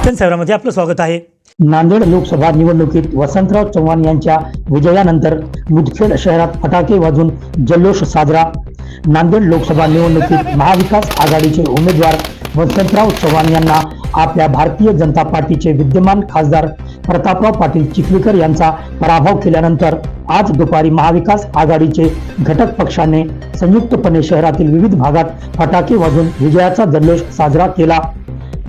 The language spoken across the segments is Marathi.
मिशन सेवरामध्ये आपलं स्वागत आहे. नांदेड लोकसभा निवडणुकीत वसंतराव चव्हाण यांच्या विजयानंतर मुदखेड शहरात फटाके वाजून जल्लोष साजरा. नांदेड लोकसभा निवडणुकीत महाविकास आघाडीचे उमेदवार वसंतराव चव्हाण यांना आपल्या भारतीय जनता पार्टीचे विद्यमान खासदार प्रतापराव पाटील चिखलीकर यांचा पराभव केल्यानंतर आज दुपारी महाविकास आघाडीचे घटक पक्षाने संयुक्तपणे शहरातील विविध भागात फटाके वाजून विजयाचा जल्लोष साजरा केला.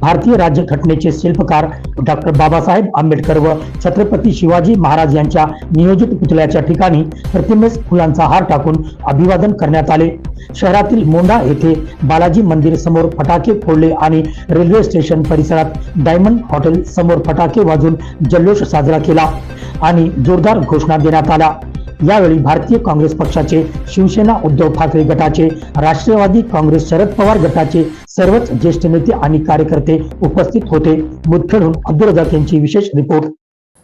भारतीय राज्यघटनेचे शिल्पकार डॉक्टर बाबासाहेब आंबेडकर व छत्रपती शिवाजी महाराज यांच्या नियोजित पुतळ्याच्या ठिकाणी प्रतिमेस फुलांचा हार टाकून अभिवादन करण्यात आले. शहरातील मोंढा येथे बालाजी मंदिर समोर फटाके फोडले आणि रेल्वे स्टेशन परिसरात डायमंड हॉटेल समोर फटाके वाजून जल्लोष साजरा केला आणि जोरदार घोषणा देण्यात आल्या. यावेळी भारतीय काँग्रेस पक्षाचे शिवसेना उद्धव ठाकरे गटाचे राष्ट्रवादी काँग्रेस शरद पवार गटाचे सर्वच ज्येष्ठ नेते आणि कार्यकर्ते उपस्थित होते. मुदखेडहून अब्दुल रजाक यांची विशेष रिपोर्ट.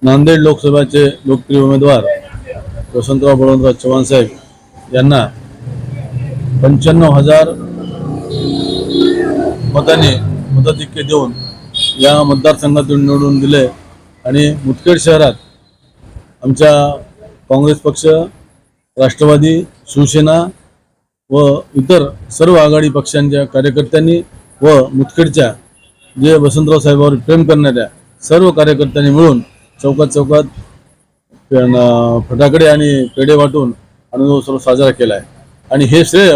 नांदेड लोकसभेचे लोकप्रिय उमेदवार वसंतराव बळवंतराव चव्हाण साहेब यांना पंच्याण्णव हजार मताने मताधिक्य देऊन या मतदारसंघातून निवडून दिले. आणि मुदखेड शहरात आमच्या काँग्रेस पक्ष राष्ट्रवादी शिवसेना व इतर सर्व आघाडी पक्षांच्या कार्यकर्त्यांनी व मुतखेडच्या जे वसंतराव साहेबांवर प्रेम करणाऱ्या सर्व कार्यकर्त्यांनी मिळून चौकात चौकात फटाकडे आणि पेढे वाटून आनंदोत्सव साजरा केला आहे आणि हे श्रेय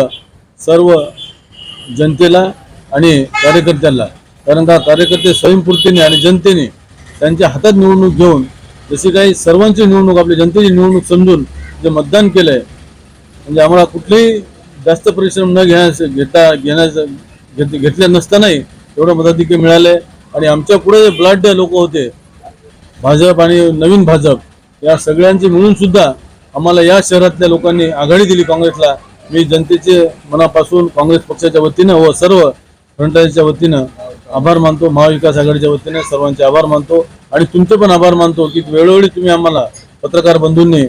सर्व जनतेला आणि कार्यकर्त्यांना कारण का कार्यकर्ते स्वयंपूर्तीने आणि जनतेने त्यांच्या हातात निवडणूक घेऊन जशी काही सर्वांची निवडणूक आपली जनतेची निवडणूक समजून जे मतदान केलंय म्हणजे आम्हाला कुठलेही जास्त परिश्रम न घेण्यास घेता घेण्याचं घेत घेतले नसतानाही एवढं मताधिक्य आहे आणि आमच्या पुढे जे ब्लड लोक होते भाजप आणि नवीन भाजप या सगळ्यांचे मिळून सुद्धा आम्हाला या शहरातल्या लोकांनी आघाडी दिली काँग्रेसला. मी जनतेचे मनापासून काँग्रेस पक्षाच्या वतीनं व सर्व फ्रंटाईजच्या वतीनं आभार मानतो. महाविकास आघाडीच्या वतीनं सर्वांचे आभार मानतो. आणि तुमचे पण आभार मानतो की वेळोवेळी तुम्ही आम्हाला पत्रकार बंधूंनी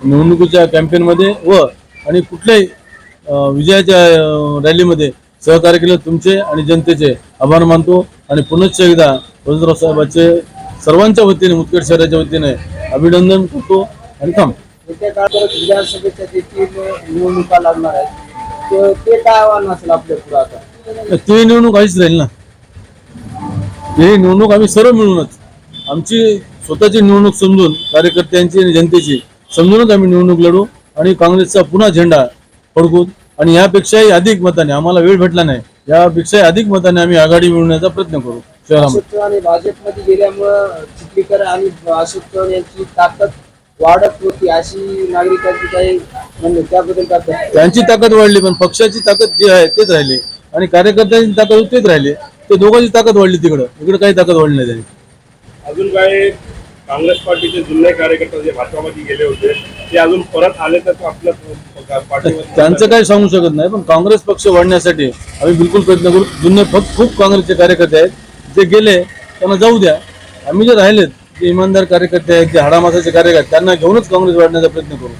निवडणुकीच्या कॅम्पेनमध्ये व आणि कुठल्याही विजयाच्या रॅलीमध्ये सहकार्य केले तुमचे आणि जनतेचे आभार मानतो. आणि पुनश्च एकदा वसंतराव साहेबांचे सर्वांच्या वतीने मुदखेड शहराच्या वतीने अभिनंदन करतो आणि थांब. येत्या काळात विधानसभेच्या जे तीन निवडणुका लागणार आहेत तर ते काय आव्हान असेल आपल्या पुढे आता? ते निवडणूक काहीच राहील ना. ही निवडणूक आम्ही सर्व मिळूनच आमची स्वतःची निवडणूक समजून कार्यकर्त्यांची आणि जनतेची समजूनच आम्ही निवडणूक लढू आणि काँग्रेसचा पुन्हा झेंडा फडकू. आणि यापेक्षाही अधिक मताने आम्हाला वेळ भेटला नाही यापेक्षाही अधिक मताने आम्ही आघाडी मिळवण्याचा प्रयत्न करू. शहरामध्ये हे भाजपमध्ये गेल्यामुळं चिखलीकर आणि अशोक चव्हाण यांची ताकद वाढत होती अशी नागरिकांची काही म्हणणे त्याबद्दल वाटतं? त्यांची ताकद वाढली पण पक्षाची ताकद जी आहे तेच राहिली. आणि कार्यकर्त्यांची ताकद तेच राहिली. ते दोघांची ताकद वाढली तिकडं. इकडे काही ताकद वाढली नाही अजून काय काँग्रेस पार्टीचे जुने कार्यकर्ते जे भाजपामध्ये गेले होते ते अजून परत आले तर आपल्या पार्टीमध्ये त्यांचं काही सांगू शकत नाही पण काँग्रेस पक्ष वाढण्यासाठी आम्ही बिलकुल प्रयत्न करू. जुने फक्त खूप काँग्रेसचे कार्यकर्ते आहेत. जे गेले त्यांना जाऊ द्या. आम्ही जे राहिलेत जे इमानदार कार्यकर्ते आहेत जे हाडामासाचे कार्यकर्ते त्यांना घेऊनच काँग्रेस वाढण्याचा प्रयत्न करू.